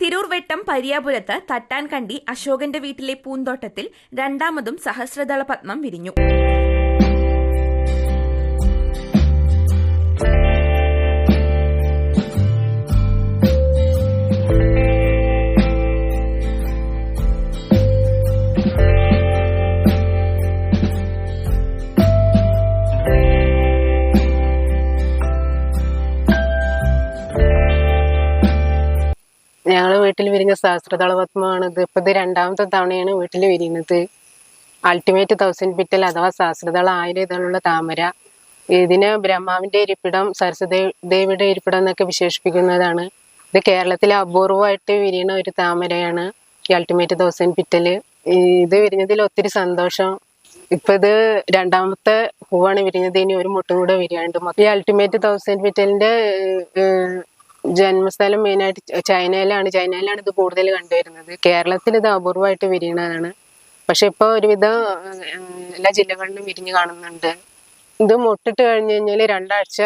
തിരൂർവെട്ടം പരിയാപുരത്ത് തട്ടാൻകണ്ടി അശോകന്റെ വീട്ടിലെ പൂന്തോട്ടത്തിൽ രണ്ടാമതും സഹസ്രദള പത്മം വിരിഞ്ഞു. ഞങ്ങൾ വീട്ടിൽ വിരിഞ്ഞ സഹസ്രതളപത്മമാണ് ഇത് ഇപ്പൊ ഇത് രണ്ടാമത്തെ തവണയാണ് വീട്ടിൽ വിരിയുന്നത് അൾട്ടിമേറ്റ് തൗസൻഡ് പിറ്റൽ അഥവാ സഹസ്രതള ആയിരം ഇതളുള്ള താമര. ഇതിന് ബ്രഹ്മാവിന്റെ ഇരിപ്പിടം സരസ്വതി ദേവിയുടെ ഇരിപ്പിടം എന്നൊക്കെ വിശേഷിപ്പിക്കുന്നതാണ്. ഇത് കേരളത്തിലെ അപൂർവമായിട്ട് വിരിയണ ഒരു താമരയാണ് ഈ അൾട്ടിമേറ്റ് തൗസൻഡ് പിറ്റൽ ഇത് വിരിഞ്ഞതിൽ ഒത്തിരി സന്തോഷം. ഇപ്പൊ ഇത് രണ്ടാമത്തെ പൂവാണ് വിരിഞ്ഞത്. ഇനി ഒരു മുട്ടും കൂടെ വിരിയാണ്ട് ഈ അൾട്ടിമേറ്റ് തൗസൻഡ് പിറ്റലിന്റെ ജന്മസ്ഥലം മെയിനായിട്ട് ചൈനയിലാണ്. ചൈനയിലാണ് ഇത് കൂടുതൽ കണ്ടുവരുന്നത്. കേരളത്തിൽ ഇത് അപൂർവമായിട്ട് വിരിയണതാണ് പക്ഷെ ഇപ്പോൾ ഒരുവിധം എല്ലാ ജില്ലകളിലും വിരിഞ്ഞ് കാണുന്നുണ്ട്. ഇത് മുട്ടിട്ട് കഴിഞ്ഞ് കഴിഞ്ഞാൽ രണ്ടാഴ്ച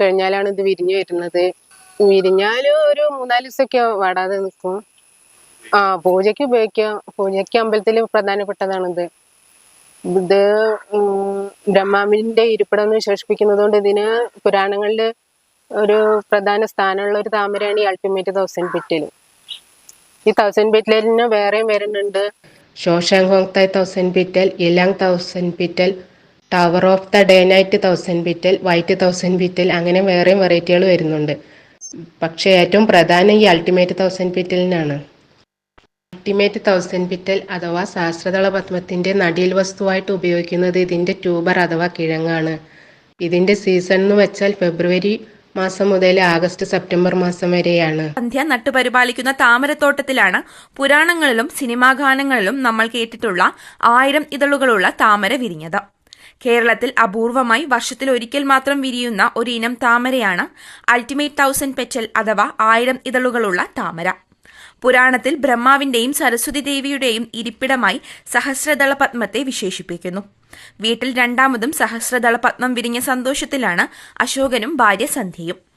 കഴിഞ്ഞാലാണ് ഇത് വിരിഞ്ഞു വരുന്നത്. വിരിഞ്ഞാൽ ഒരു മൂന്നാൽ ദിവസമൊക്കെ വാടാതെ നിൽക്കും ആ പൂജയ്ക്ക് ഉപയോഗിക്കാം പൂജയ്ക്ക് അമ്പലത്തിൽ പ്രധാനപ്പെട്ടതാണിത്. ഇത് ബ്രഹ്മാവിന്റെ ഇരിപ്പിടം എന്ന് വിശേഷിപ്പിക്കുന്നത് കൊണ്ട് ഇതിന് പുരാണങ്ങളിൽ ഒരു പ്രധാന സ്ഥാനമുള്ള ഒരു താമരയാണ് ഈ അൾട്ടിമേറ്റ് തൗസൻഡ് ബിറ്റിൽ ഈ തൗസൻഡ് ബിറ്റലിന് വേറെയും വരുന്നുണ്ട് ഷോഷാങ് thousand petal ylang thousand petal tower of the day night thousand petal white thousand petal അങ്ങനെ വേറെയും വെറൈറ്റികൾ വരുന്നുണ്ട്. പക്ഷേ ഏറ്റവും പ്രധാനം ഈ അൾട്ടിമേറ്റ് തൗസൻഡ് ബിറ്റലിനാണ് അൾട്ടിമേറ്റ് തൗസൻഡ് ബിറ്റൽ അഥവാ ശാസ്ത്രതള പത്മത്തിന്റെ നടിയിൽ വസ്തുവായിട്ട് ഉപയോഗിക്കുന്നത് ഇതിന്റെ ട്യൂബർ അഥവാ കിഴങ്ങാണ്. ഇതിന്റെ സീസൺ എന്ന് വെച്ചാൽ ഫെബ്രുവരി മാസം മുതൽ ആഗസ്റ്റ് സെപ്റ്റംബർ മാസം വരെയാണ്. സന്ധ്യ നട്ടുപരിപാലിക്കുന്ന താമരത്തോട്ടത്തിലാണ് പുരാണങ്ങളിലും സിനിമാ ഗാനങ്ങളിലും നമ്മൾ കേട്ടിട്ടുള്ള ആയിരം ഇതളുകളുള്ള താമര വിരിഞ്ഞത്. കേരളത്തിൽ അപൂർവമായി വർഷത്തിൽ ഒരിക്കൽ മാത്രം വിരിയുന്ന ഒരു ഇനം താമരയാണ് അൾട്ടിമേറ്റ് തൗസൻഡ് പെറ്റൽ അഥവാ ആയിരം ഇതളുകളുള്ള താമര. പുരാണത്തിൽ ബ്രഹ്മാവിന്റെയും സരസ്വതി ദേവിയുടെയും ഇരിപ്പിടമായി സഹസ്രദള പത്മത്തെ വിശേഷിപ്പിക്കുന്നു. വീട്ടിൽ രണ്ടാമതും സഹസ്രദള പത്മം വിരിഞ്ഞ സന്തോഷത്തിലാണ് അശോകനും ഭാര്യ സന്ധ്യയും